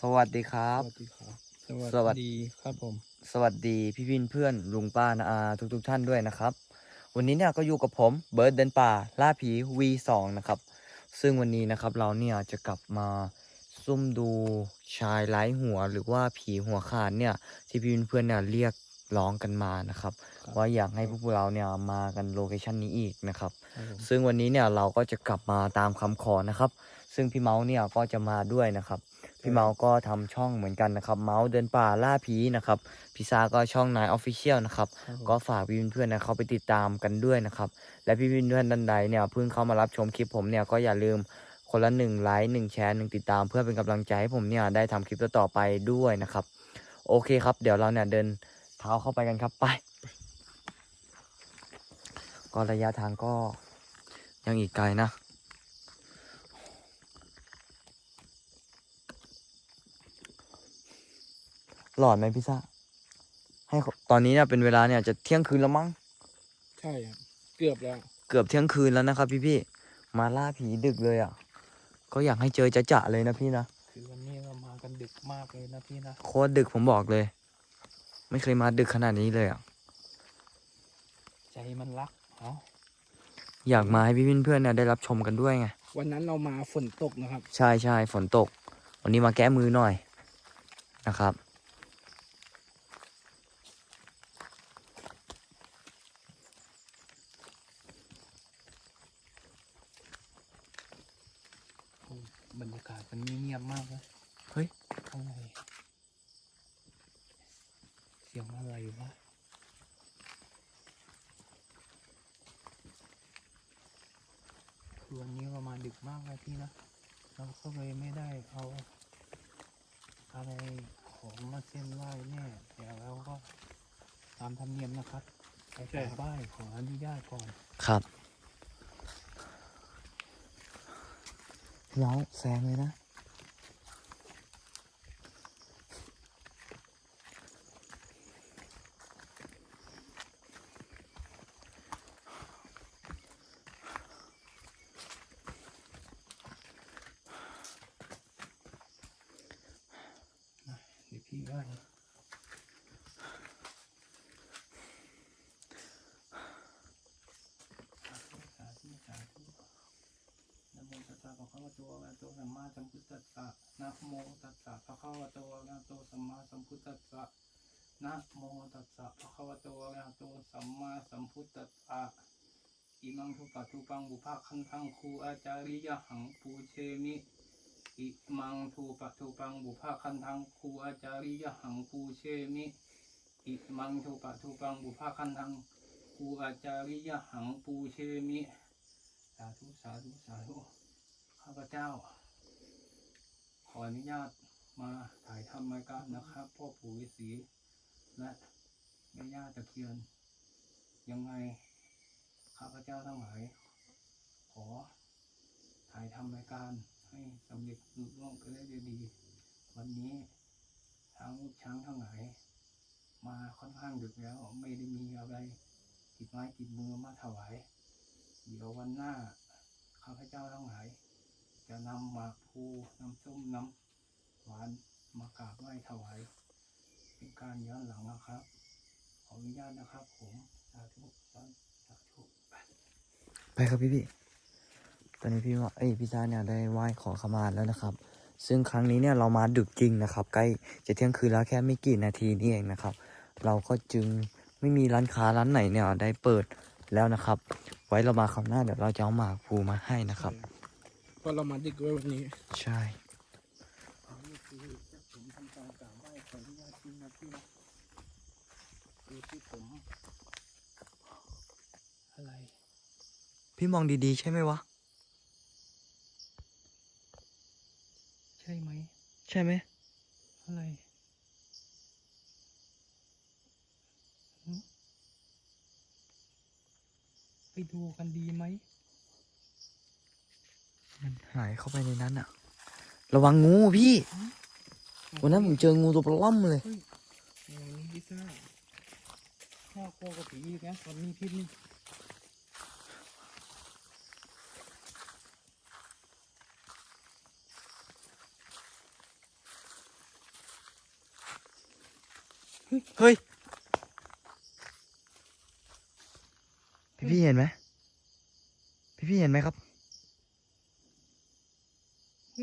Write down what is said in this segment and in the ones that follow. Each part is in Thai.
สวัสดีครับ สวัสดีครับ สวัสดีครับผม สวัสดีพี่พินเพื่อนลุงป้านาอาทุกทุกๆท่านด้วยนะครับ วันนี้เนี่ยก็อยู่กับผมเบิร์ดเดินป่าล่าผี V2 นะครับ ซึ่งวันนี้นะครับเราเนี่ยจะกลับมาซุ่มดูชายไร้หัวหรือว่าผีหัวขาดเนี่ยที่พี่พินเพื่อนเนี่ยเรียกร้องกันมานะครับครับ ว่าอยากให้พวกเราเนี่ยมากันโลเคชันนี้อีกนะครับครับผมซึ่งวันนี้เนี่ยเราก็จะกลับมาตามคำขอนะครับ ซึ่งพี่เมาส์เนี่ยก็จะมาด้วยนะครับ พี่เมาส์ก็ทำช่องเหมือนกันนะครับ เมาส์เดินป่าล่าผีนะครับพี่ซาก็ช่องนายออฟฟิเชียลนะครับครับผมก็ฝากพี่เพื่อนๆนะเข้าไปติดตามกันด้วยนะครับ และพี่เพื่อนๆท่านใดเนี่ยเพิ่งเข้ามารับชมคลิปผมเนี่ยก็อย่าลืมคนละหนึ่งไลค์หนึ่งแชร์หนึ่งติดตาม เพื่อเป็นกำลังใจให้ผมเนี่ยได้ทำคลิปต่อๆไปด้วยนะครับ โอเคครับ เดี๋ยวเราเนี่ยเดินเท้าเข้าไปกันครับไปก็ระยะทางก็ยังอีกไกลนะ หลอดไหมพี่ซ่าให้เขาตอนนี้เนี่ยเป็นเวลาเนี่ยจะเที่ยงคืนแล้วมั้ง ใช่ครับเกือบแล้ว เกือบเที่ยงคืนแล้วนะครับ พี่พี่ๆมาล่าผีดึกเลยอะ ก็อยากให้เจอจะจะๆเลยนะพี่นะ คือวันนี้เรามากันดึกมากเลยนะพี่นะโคตรดึกผมบอกเลย ไม่เคยมาดึกขนาดนี้เลยอะ ใจมันรักเนาะอยากมาให้พี่เพื่อนๆเนี่ยได้รับชมกันด้วยไง วันนั้นเรามาฝนตกนะครับ ใช่ใช่ฝนตก วันนี้มาแก้มือหน่อยนะครับ โอ้บรรยากาศมันเงี ยบมากเลยเฮ้ยอะไรเสียงอะไรวะคือวันนี้เรามาดึกมากเลยพี่นะเราก็เลยไม่ได้เอาอะไรของมาเส้นไหว้แน่เดี๋ยวเราก็ตามธรรมเนียมนะครับไปกราบไหว้ขออนุญาตก่อน ครับน้องแซงเลยนะ เดี๋ยวพี่ไหว้สาธุสาธุสาธุนะโมตัสสะภะคะ วะโตอะระหะโตสัมมาสัมพุทธัสสะนะโมตัสสะภะคะวะโตอะระหะโตสัมมาสัมพุทธัสสะนะโมตัสสะภะคะวะโตอะระหะโตสัมมาสัมพุทธัสสะอิมังทุปัตุปังบุภาคันทังครูอาจาริยหังปูเชมิอิมังทูปะทูปังบุพาคันทังครูอาจาริยหังปูเชมิอิมังทูปะทูปังบุพาคันทังครูอาจาริยหังปูเชมิสาธุสาธุสาธุ ข้าพเจ้า ขออนุญาตมาถ่ายทำรายการนะครับ พ่อปู่ฤาษีและแม่ย่าตะเคียน ยังไง ข้าพเจ้าทั้งหลาย ขอถ่ายทำรายการให้สำเร็จลุล่วงไปได้ดี วันนี้ทั้งช้างทั้งหลายมาค่อนข้างดึกแล้วไม่ได้มีอะไรติดไม้ติดมือมาถวาย เดี๋ยววันหน้าข้าพเจ้าทั้งหลาย จะนำหมากพลูน้ำส้มน้ำหวานมากราบไหว้ถวายเป็นการย้อนหลังนะครับ ขออนุญาตนะครับ ผมสาธุสาธุไปครับพี่พี่ตอนนี้พี่ว่าเอ้พี่ซาเนี่ยได้ไหว้ขอขมาแล้วนะครับ ซึ่งครั้งนี้เนี่ยเรามาดึกจริงนะครับ ใกล้จะเที่ยงคืนแล้วแค่ไม่กี่นาทีนี่เองนะครับ เราก็จึงไม่มีร้านค้าร้านไหนเนี่ยได้เปิดแล้วนะครับ ไว้เรามาคราวหน้าเดี๋ยวเราจะเอาหมากพลูมาให้นะครับ ราะเรามาดึกด้วยวันนี้ ใช่อันนี้คือจะผมทำการกราบไหว้ขออนุญาตจริงนะพี่นะคือที่ผม อะไร พี่มองดีๆ ใช่ไหมวะ ใช่ไหม ใช่ไหม อะไรหึไปดูกันดีไหม มันหายเข้าไปในนั้นอะระวังงูพี่ วันนั้นผมเจองูตัวปล้อมเลยเฮ้ยอย่างนี้พิซซ่าน่ากลัวกว่าผีอีกนะตอนนี้พิษนี่เฮ้ย พี่พี่เห็นไหมพี่พี่เห็นไหมครับเฮ้ย ม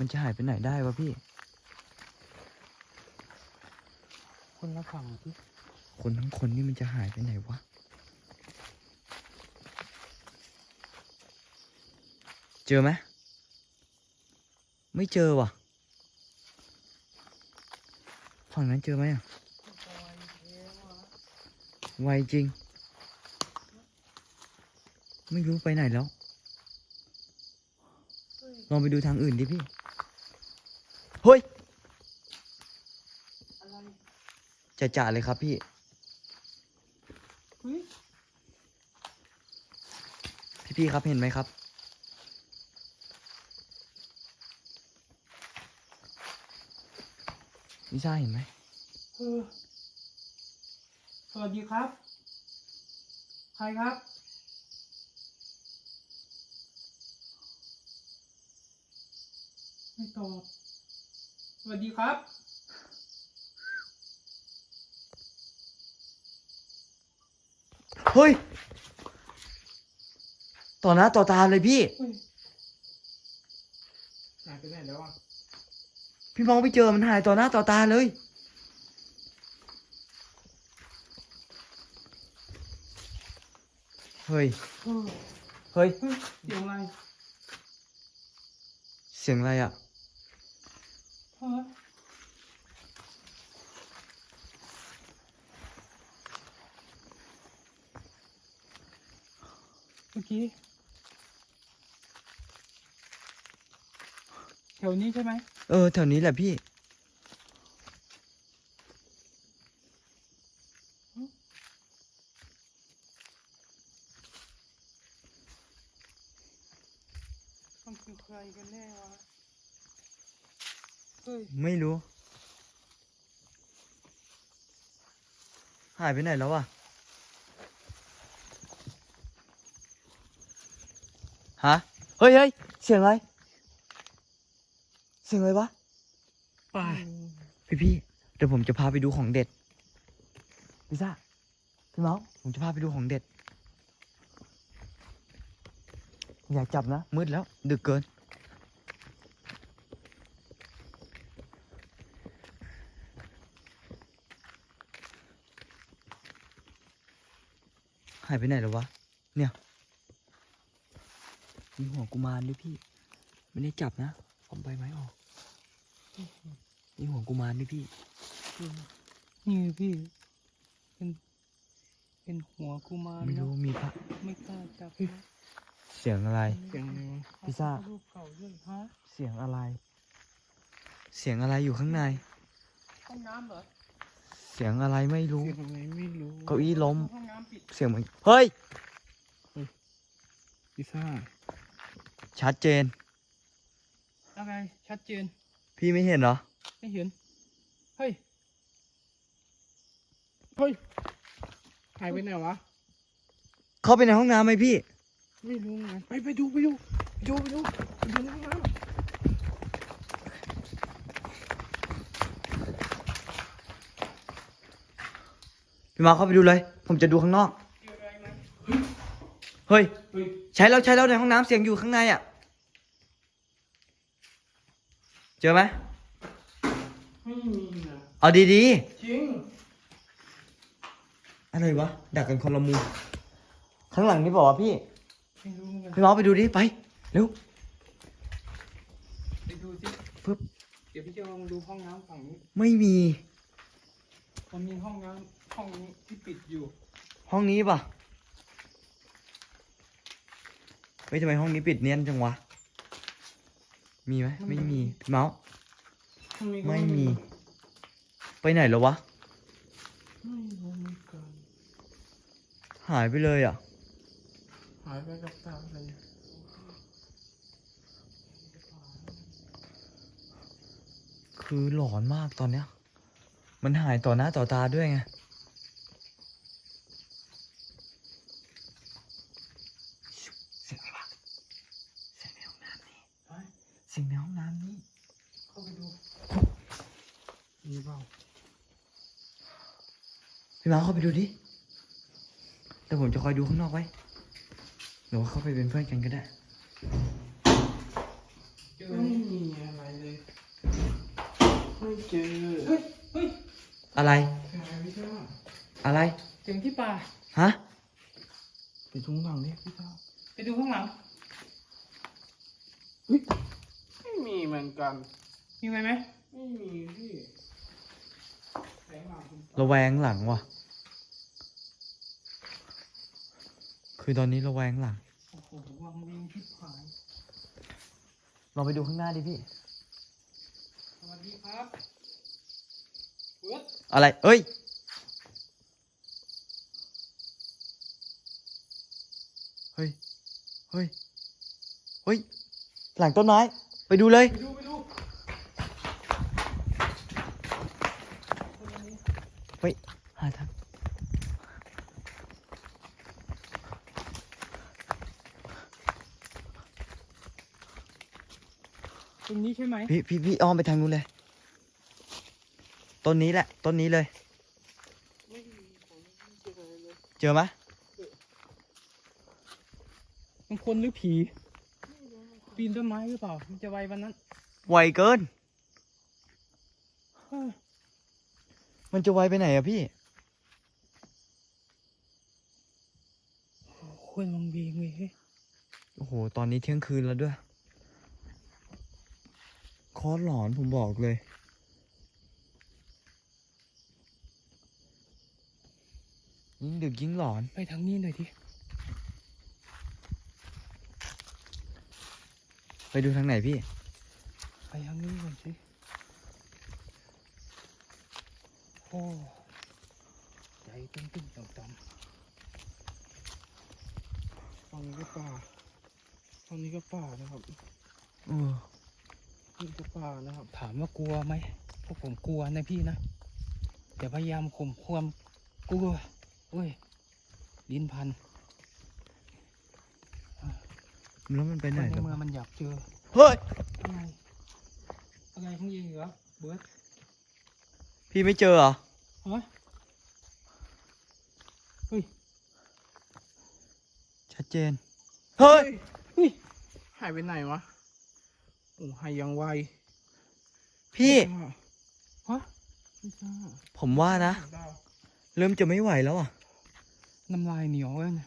ันจะหายไปไหนได้วะพี่ คนละฝั่งพี่คนทั้งคนนี่มันจะหายไปไหนวะ เจอไหมไม่เจอว่ะ ฝั่งนั้นเจอไหมอะ ไวจริง ไม่รู้ไปไหนแล้ว ลองไปดูทางอื่นดิพี่ เฮ้ยอะไรจะจ่าเลยครับพี่เฮ้ยพี่พี่ๆครับเห็นไหมครับวิชาเห็นไหมเออสวัสดีครับ ใครครับ ไม่ตอบ สวัสดีครับ เฮ้ย ต่อหน้าต่อตาเลยพี่ เฮ้ยหายไปไหนแล้วอะพี่มองไปเจอมันหายต่อหน้าต่อตาเลย เฮ้ย เออเฮ้ย เฮ้ยเสียงอะไร เสียงอะไรอะเฮ้ยเมื่อกี้แถวนี้ใช่ไหม เออแถวนี้แหละพี่ คือใครกันแน่วะ เฮ้ย ไม่รู้ หายไปไหนแล้วอะฮะ เฮ้ยเฮ้ยเสียงอะไร เสียงอะไรวะไปพี่พี่ๆเดี๋ยวผมจะพาไปดูของเด็ดพิซซ่าพี่เมาส์ผมจะพาไปดูของเด็ด อยากจับนะ มืดแล้ว ดึกเกิน หายไปไหนแล้ววะ เนี่ย มีหัวกุมารด้วยพี่ ไม่ได้จับนะ ผมใบไม้ออก มีหัวกุมารด้วยพี่ นี่พี่เป็นเป็นหัวกุมารไม่รู้นะมีพระไม่กล้าจับนะ เสียงอะไร เสียงอะไรวะพิซซ่า รูปเก่าด้วยฮะเสียงอะไร เสียงอะไรอยู่ข้างใน ห้องน้ำเหรอเสียงอะไรไม่รู้ เสียงอะไรไม่รู้เก้าอี้ล้ม ห้องน้ำปิดเสียงเหมือนเฮ้ย พิซซ่าชัดเจน อะไรชัดเจนพี่ไม่เห็นเหรอ ไม่เห็นเฮ้ยเฮ้ยหายไปไหนวะเข้าไปในห้องน้ำไหมพี่ ไม่รู้ไงไปไปดูไปดูไปดูไปดูไปดูในห้องน้ำพี่มาเข้าไปดูเลย ผมจะดูข้างนอก เฮ้ย เฮ้ยใช้แล้วใช้แล้วในห้องน้ำเสียงอยู่ข้างในอะ เจอไหมไม่มีนะเอาดีจริงๆ อะไรวะ ดักกันคนละมุมข้างหลังนี่บอกว่าพี่ พี่เมาส์ไปดูดิไปเร็วไปดูสิปึ๊บเดี๋ยวพี่จะลองดูห้องน้ำฝั่งนี้ ไม่มี มันมีห้องน้ำห้องนี้ที่ปิดอยู่ห้องนี้ป่ะเฮ้ยทำไมห้องนี้ปิดเนียนจังวะ มีไหมไม่มีพี่เมาส์ห้องนี้ก็ไม่มี ไปไหนแล้ววะ ไม่รู้เหมือนกัน หายไปเลยอะ หายไปกับตาเลยคือหลอนมากตอนเนี้ย มันหายต่อหน้าต่อตาด้วยไงเสียงอะไรวะเสียงในห้องน้ำนี่เฮ้ยเสียงในห้องน้ำนี่เข้าไปดูมีเปล่าพี่มาเข้าไปดูดิแต่ผมจะคอยดูข้างนอกไว้ห รือว่าเข้าไปเป็นเพื่อนกันก็ได้เจอไม่มีอะไรเลย ไม่เจอ เฮ้ย เฮ้ยอะไรใช่พี่ต้าอะไรเสียงที่ป่า ฮะไปทุ่งหลังนี่พี่ต้าไปดูข้างหลังไม่มีเหมือนกัน มีไหมไหม ไม่มีพี่แสงหลังคุณ ระแวงหลังว่ะ คือตอนนี้ระแวงหลัง โอ้โหวังเวงที่ผาย ลองไปดูข้างหน้าดิพี่ สวัสดีครับเบิร์ดอะไร เอ้ย เฮ้ย เฮ้ย เฮ้ย หลังต้นไม้ ไปดูเลย ไปดูไปดูเฮ้ย หาทาง รงนี้ใช่ไหมพี่พี่พี่อ้อมไปทางนู้นเลยต้นนี้แหละต้นนี้เลย ไม่มีผมไม่เจออะไรเลยเจอไหมมันคนหรือผี ปีนต้นไม้หรือเปล่า มันจะไววันนั้นไวเกินเฮ้ยมันจะไวไปไหนอะพี่คนวังเวงเลยเฮ้ย โอ้โห ตอนนี้เที่ยงคืนแล้วด้วย คอหลอนผมบอกเลย ยิ่งดึกยิ่งหลอนไปทางนี้หน่อยดิ ไปดูทางไหนพี่ ไปทางนี้ก่อนสิโอ้ใจตึ้งตึ้งต่ำต่ฝั่งนี้ก็ป่าฝั่งนี้ก็ป่านะครับเอ อนี่ก็ป่านะครับำถามว่ากลัวไหมพวกผมกลัวนะพี่นะแต่พยายามข่มความกลัวเอ้ยลิ้นพันแล้วมันไปไหนในแล้วเมื่อวะมันอยากเจอเฮ้ยอะไรอะไรของยิงเหรอเบิร์ดพี่ไม่เจอเหรอฮะเฮ้ยชัดเจนเฮ้ยเฮ้ยหายไปไหนวะ โอ้หายยังไวพี่ฮะพี่ต้าผมว่านะดาวเริ่มจะไม่ไหวแล้วอะ น้ำลายเหนียวแล้วนะ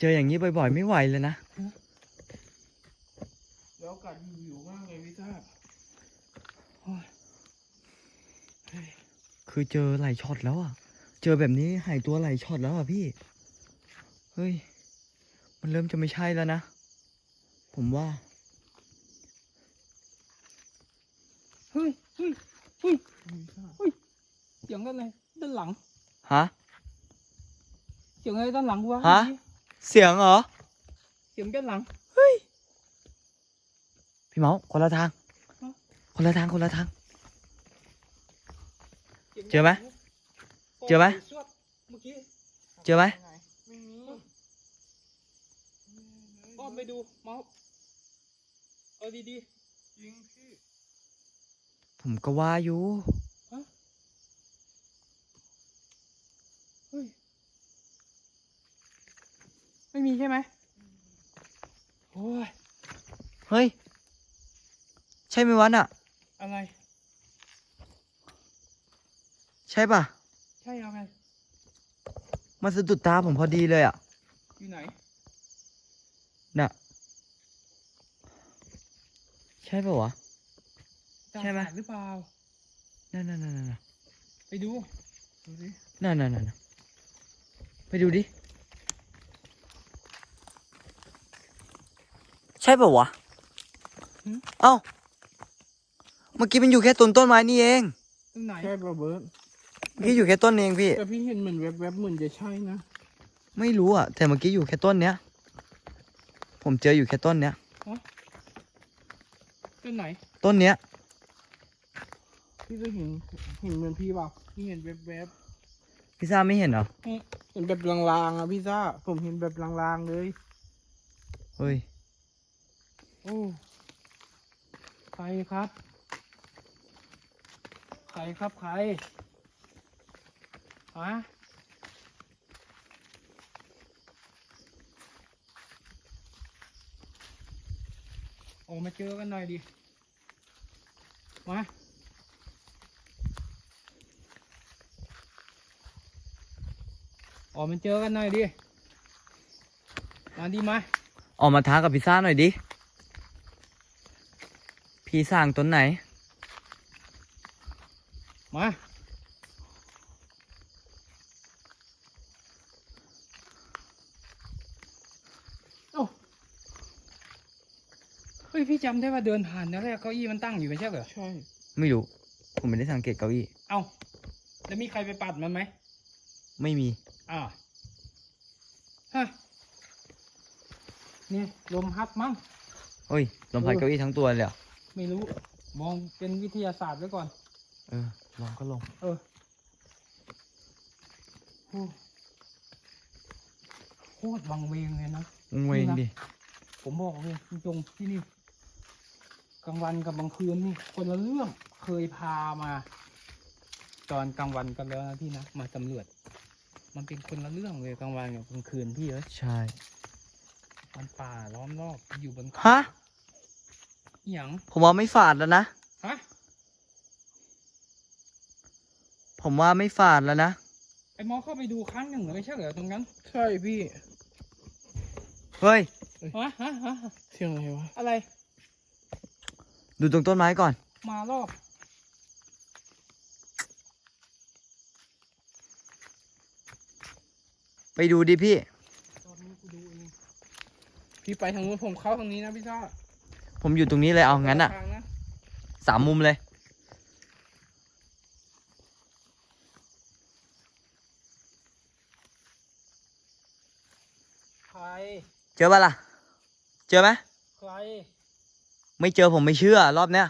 เจออย่างนี้บ่อยๆ ไม่ไหวเลยนะแล้วอากาศวิวๆมากเลยพี่ต้าโอ้ยคือเจอหลายช็อตแล้วอะ เจอแบบนี้หายตัวหลายช็อตแล้วอะพี่ เฮ้ย มันเริ่มจะไม่ใช่แล้วนะ ผมว่า เฮ้ยเฮ้ยเฮ้ย พี่ต้า เสียงอะไรด้านหลังฮะเสียงอะไรด้านหลังวะฮะเสียงเหรอเสียงด้านหลังพี่เมาส์คนละทางฮะคนละทาง คนละทางสียงเจอไหมเจอไหมสวดเมื่อกี้เจอไหมไม่มีอ้อมไปดูเมาส์เอาดียิงพี่ผมก็ว่าอยู่ ๆเฮ้ย ไม่มีใช่ไหมโอ้ย เฮ้ย ใช่ไหมวะน่ะ อะไร ใช่ป่ะ ใช่เอาไง มันสะดุดตาผมพอดีเลยอะ อยู่ไหน น่ะ ใช่ป่ะวะตาใช่ไหมฝาดหรือเปล่านั่นนั่นนั่นนั่นไปดู ดูดินั่นนั่นนั่นไป ดูดิ ใช่ป่ะวะ เอ้า เมื่อกี้มันอยู่แค่ต้นต้นไม้นี่เอง ตรงไหนใช่ป่ะเบิร์ดเมื่อกี้อยู่แค่ต้นเองพี่ แต่พี่เห็นเหมือนแวบๆเหมือนจะใช่นะ ไม่รู้อะ แต่เมื่อกี้อยู่แค่ต้นเนี้ย ผมเจออยู่แค่ต้นเนี้ย ต้นไหน ต้นเนี้ย พี่ก็เห็นเห็นเหมือนพี่เปล่าพี่เห็นแวบ พี่ซ่าไม่เห็นเหรอๆเห็นแบบลางๆอะพี่ซ่าผมเห็นแบบลางๆเลยเฮ้ย โอ้ใครครับ ใครครับใครฮะออกมาเจอกันหน่อยดิ มา ออกมาเจอกันหน่อยดิ มาดิมา ออกมาท้ากับพิซซ่าหน่อยดิ พี่สร้างต้นไหน มา เอ้า เฮ้ยพี่จำได้ว่าเดินผ่านแล้วแรกเก้าอี้มันตั้งอยู่ไม่ใช่เหรอ ใช่ ไม่รู้ ผมไม่ได้สังเกตเก้าอี้ เอ้า แล้วมีใครไปปัดมันไหม ไม่มีอ้าวฮะนี่ลมพัดมั้งเฮ้ย ลมพัดเออเก้าอี้ทั้งตัวเลยเหรอไม่รู้ มองเป็นวิทยาศาสตร์ไว้ก่อน เออ ลองก็ลง เออโอ้โคตรวังเวงเลยนะงเวงดิ ผมบอกเลยตรงๆที่นี่กลางวันกับกลางคืนนี่คนละเรื่องเคยพามา ตอนกลางวันกันแล้วนะพี่นะมาสำรวจ มันเป็นคนละเรื่องเลยกลางวันกับกลางคืนพี่เอ้ยใช่ มันป่าล้อมรอบอยู่บนเขาฮะ อหย่างผมว่าไม่ฝาดแล้วนะ ฮะผมว่าไม่ฝาดแล้วนะ ไอ้หมอเข้าไปดูครั้งหนึ่งเหรอไม่ใช่เหรอตรงนั้นใช่พี่เฮ้ย ฮะฮะฮะเสียงอะไรวะอะไร ดูตรงต้นไม้ก่อน มารอบ ไปดูดิพี่ ตอนนี้กูดูเองพี่ไปทางนู้นผมเข้าทางนี้นะพี่ซ่าผมอยู่ตรงนี้เลยเอางั้นอะทางนะสามมุมเลย ใคร เจอปะล่ะ เจอไหมใคร ไม่เจอผมไม่เชื่อรอบเนี้ย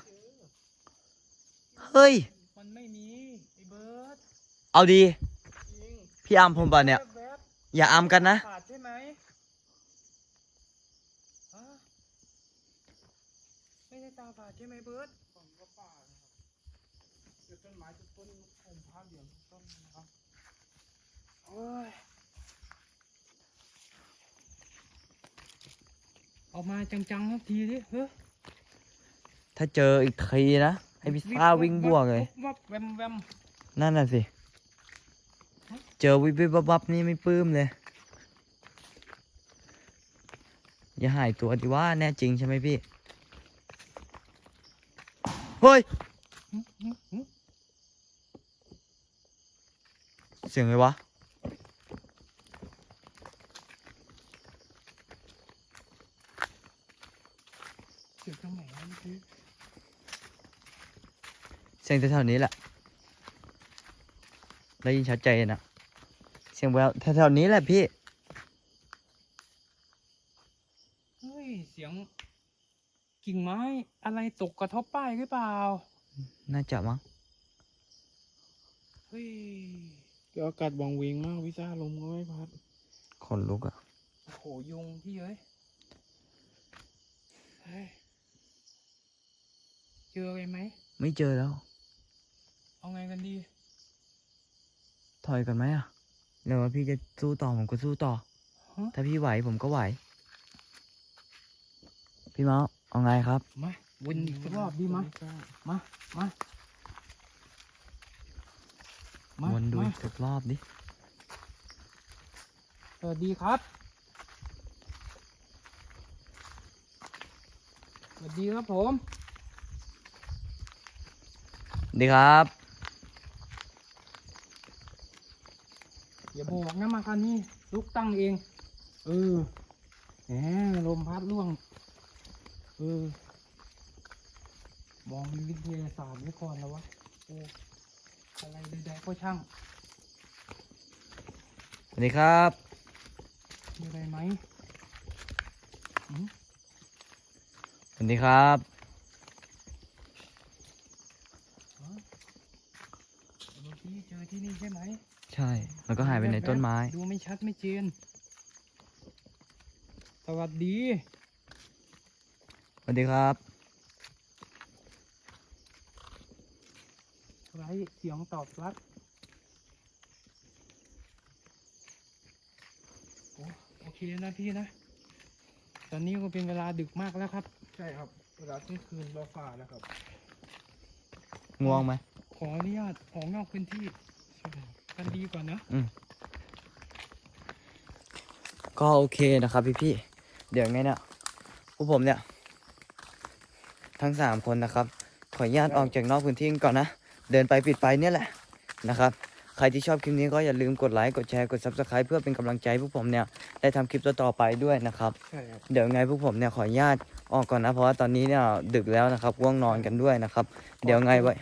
เฮ้ย มันไม่มีไอ้เบิร์ดเอาดี จริงพี่อามผมป่ะเนี่ยแวบ อย่าอามกันนะ ขาดใช่ไหมฮะไม่ได้ตาฝาดใช่ไหมเบิร์ดผมก็ป่านะครับเดี๋ยวต้นไม้จะต้นผมพาเหลืองต้นนะครับโอ้ยออกมาจังๆสักทีดิเฮ้ยถ้าเจออีกทีนะให้พี่ฟ้าวิ่งบวกเลย วับแวมแวมนั่นน่ะสิ เจอวิบวิบวับวับนี่ไม่ปลื้มเลย อย่าหายตัวดิว่าแน่จริงใช่ไหมพี่ เฮ้ย เสียงไงวะเสียงตรงไหนพี่เสียงแถวๆนี้แหละได้ยินชัดเจนอะ เสียงแววแถวๆนี้แหละพี่ เฮ้ย เสียง กิ่งไม้อะไรตกกระทบป้ายหรือเปล่า น่าจะมั้งเฮ้ยเดี๋ยวอากาศวังเวงมากพี่ซ่าลมก็ไม่พัด ขนลุกอะโอ้โหยุงพี่เอ้ยเฮ้ยเจออะไรไหม ไม่เจอแล้ว เอาไงกันดี ถอยกันไหมอะ เดี๋ยวว่าพี่จะสู้ต่อผมก็สู้ต่อฮะถ้าพี่ไหวผมก็ไหว พี่เมาส์เอาไงครับ มาวนอีกสักรอบดีไหมพี่ซ่ามา มา มาวนดูมาอีกสักรอบดิ สวัสดีครับ สวัสดีครับผม ดีครับ อย่าบอกนะมาคันนี้ลุกตั้งเอง เออแหมลมพัดร่วง เออ มองเป็นวิทยาศาสตร์ไว้ก่อนแล้ววะโอ้อะไรใดๆก็ช่างสวัสดีครับ มีอะไรไหมหืมสวัสดีครับฮะเมื่อกี้เจอที่นี่ใช่ไหม ใช่ แล้วก็หายไปในต้นไม้ ดูไม่ชัดไม่เจน สวัสดี สวัสดีครับ ไร้เสียงตอบรับโอโอเคนะพี่นะ ตอนนี้ก็เป็นเวลาดึกมากแล้วครับ ใช่ครับเวลาเที่ยงคืนรอฝ่าแล้วครับ ง่วงไหม ขออนุญาตออกนอกพื้นที่ กันดีกว่านะก็โอเคนะครับพี่พี่ๆเดี๋ยวไงเนี่ยพวกผมเนี่ย ทั้งสามคนนะครับ ขออนุญาตออกจากนอกพื้นที่ก่อนนะ เดินไปปิดไปเนี่ยแหละนะครับ ใครที่ชอบคลิปนี้ก็อย่าลืมกดไลค์กดแชร์กด subscribe เพื่อเป็นกำลังใจให้พวกผมเนี่ยได้ทำคลิปต่อๆไปด้วยนะครับใช่ครับ เดี๋ยวไงพวกผมเนี่ยขออนุญาตออกก่อนนะ เพราะว่าตอนนี้เนี่ยดึกแล้วนะครับง่วงนอนกันด้วยนะครับ เดี๋ยวไงไว้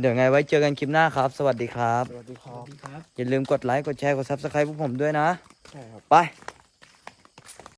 เดี๋ยวไงไว้เจอกันคลิปหน้าครับ สวัสดีครับ สวัสดีคสรัวับสดีครับอย่าลืมกดไลค์กดแชร์กด subscribe พวกผมด้วยนะ ใช่ครับ ไป